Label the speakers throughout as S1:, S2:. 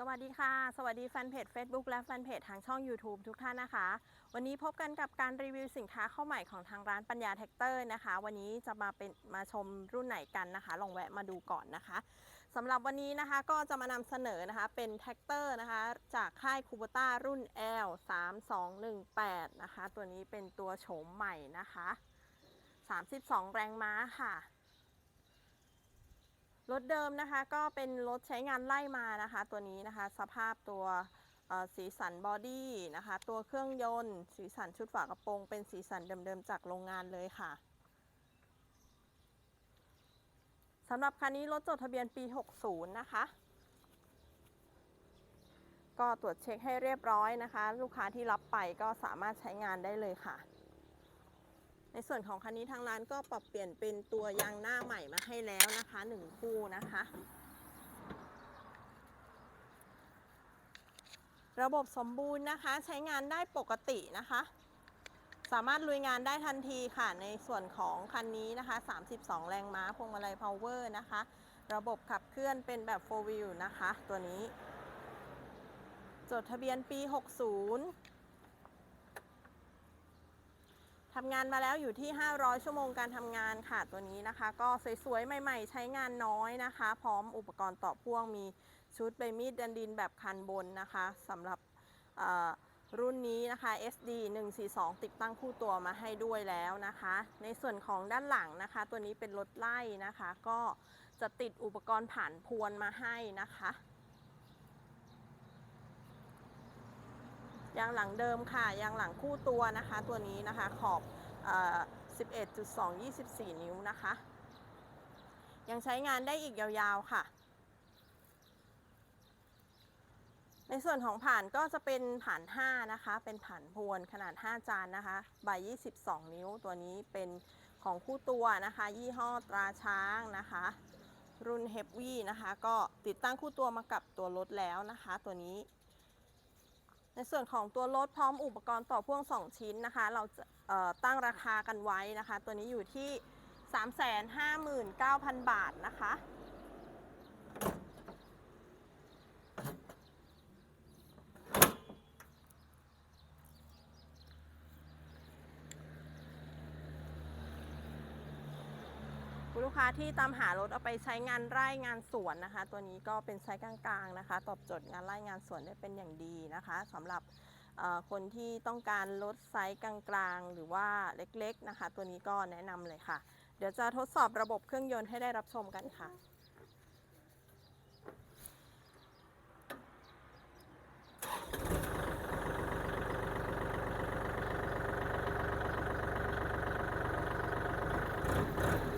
S1: สวัสดีค่ะ สวัสดีแฟนเพจ Facebook และแฟนเพจทางช่อง YouTube ทุกท่านนะคะ วันนี้พบกันกับการรีวิวสินค้าเข้าใหม่ของทางร้านปัญญาแท็กเตอร์นะคะ วันนี้จะมาเป็นมาชมรุ่นไหนกันนะคะ ลองแวะมาดูก่อนนะคะสำหรับวันนี้นะคะก็จะมานำเสนอนะคะเป็นแท็กเตอร์นะคะ จากค่ายคูบต้ารุ่น L 3 2 1 8นะคะ ตัวนี้เป็นตัวโฉมใหม่นะคะ 32 แรงม้าค่ะ รถเดิมนะคะก็เป็นรถใช้งานไล่มานะคะ ตัวนี้นะคะ สภาพตัวสีสันบอดี้นะคะ ตัวเครื่องยนต์ สีสันชุดฝากระโปรง เป็นสีสันเดิมๆจากโรงงานเลยค่ะสำหรับคันนี้รถจดทะเบียนปี 60 นะคะ ก็ตรวจเช็คให้เรียบร้อยนะคะ ลูกค้าที่รับไปก็สามารถใช้งานได้เลยค่ะ ในส่วนของคันนี้ทางร้านก็ปรับเปลี่ยนเป็นตัวยางหน้าใหม่มาให้แล้วนะคะหนึ่งคู่นะคะ ระบบสมบูรณ์นะคะใช้งานได้ปกตินะคะ สามารถลุยงานได้ทันทีค่ะ ในส่วนของคันนี้นะคะ 32 แรงม้าพวงมาลัยพาวเวอร์นะคะ ระบบขับเคลื่อนเป็นแบบ 4 wheel นะคะ ตัวนี้ จดทะเบียนปี 60 ทำงานมาแล้วอยู่ที่ 500 ชั่วโมงการทำงานค่ะตัวนี้นะคะ ก็สวยๆ ใหม่ๆ ใช้งานน้อยนะคะ พร้อมอุปกรณ์ต่อพ่วงมีชุดใบมีดดันดินแบบคันบนนะคะสำหรับรุ่นนี้นะคะ SD 142 ติดตั้งคู่ตัวมาให้ด้วยแล้วนะคะ ในส่วนของด้านหลังนะคะ ตัวนี้เป็นรถไล่นะคะ ก็จะติดอุปกรณ์ผ่านพวนมาให้นะคะ ยางหลังเดิมค่ะ ยางหลังคู่ตัวนะคะ ตัวนี้นะคะขอบอ11.2 24 นิ้วนะคะ ยังใช้งานได้อีกยาวๆค่ะ ในส่วนของผ่านก็จะเป็นผ่าน 5 นะคะ เป็นผ่านพวนขนาด 5 จานนะคะใบ22 นิ้วตัวนี้เป็นของคู่ตัวนะคะ ยี่ห้อตราช้างนะคะ รุ่นเฮฟวี่นะคะ ก็ติดตั้งคู่ตัวมากับตัวรถแล้วนะคะ ตัวนี้ ในส่วนของตัวรถพร้อมอุปกรณ์ต่อพ่วง 2 ชิ้นนะคะ เราจะตั้งราคากันไว้นะคะ ตัวนี้อยู่ที่ 359,000 บาทนะคะ ลูกค้าที่ตามหารถเอาไปใช้งานไร่งานสวนนะคะ ตัวนี้ก็เป็นไซส์กลางๆนะคะ ตอบโจทย์งานไร่งานสวนได้เป็นอย่างดีนะคะสำหรับคนที่ต้องการลดไซส์กลางๆ หรือว่าเล็กๆนะคะ ตัวนี้ก็แนะนำเลยค่ะ เดี๋ยวจะทดสอบระบบเครื่องยนต์ให้ได้รับชมกันค่ะค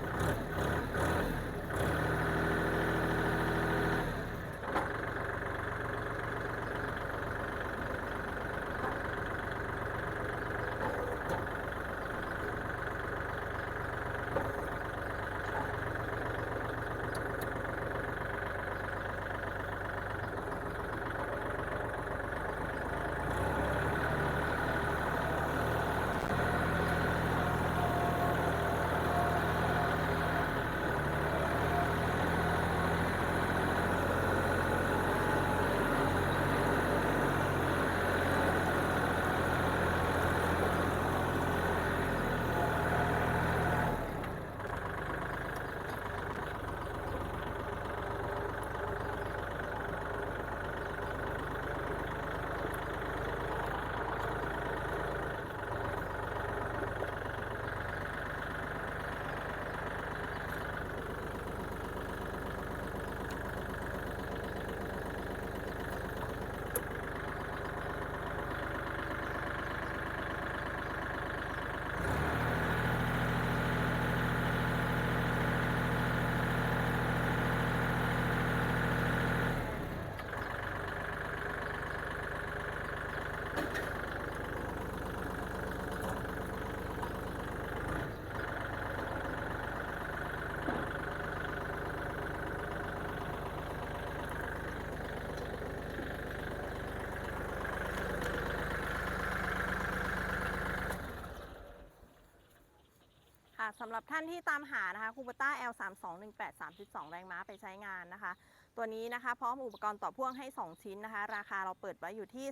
S1: สำหรับท่านที่ตามหานะคะคูเปต้า L 3 2 1 8 3 2แรงม้าไปใช้งานนะคะตัวนี้นะคะพร้อมอุปกรณ์ต่อพ่วงให้ 2 ชิ้นนะคะ ราคาเราเปิดไว้อยู่ที่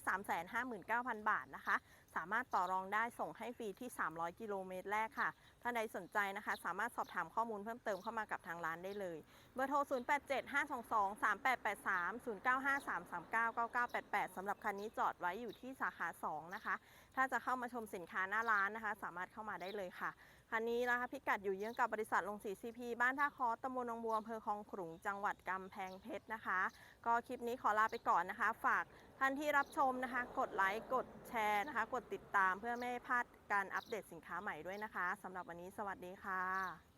S1: 359,000 บาทนะคะ สามารถต่อรองได้ส่งให้ฟรีที่ 300 กิโลเมตรแรกค่ะท่านใดสนใจนะคะ สามารถสอบถามข้อมูลเพิ่มเติมเข้ามากับทางร้านได้เลยเบอร์โทร 0875223883 0953399988 สำหรับคันนี้จอดไว้อยู่ที่สาขา 2 นะคะ ถ้าจะเข้ามาชมสินค้าหน้าร้านนะคะ สามารถเข้ามาได้เลยค่ะคันนี้นะคะพิกัดอยู่เยื้องกับบริษัทลงสีซีพีบ้านท่าคอตำบลนงบัวอำเภอคลองขลุงจังหวัดกำแพงเพชรชรนะคะ ก็คลิปนี้ขอลาไปก่อนนะคะ ฝากท่านที่รับชมนะคะ กดไลค์กดแชร์นะคะ กดติดตามเพื่อไม่ให้พลาดการอัปเดตสินค้าใหม่ด้วยนะคะสำหรับวันนี้สวัสดีค่ะ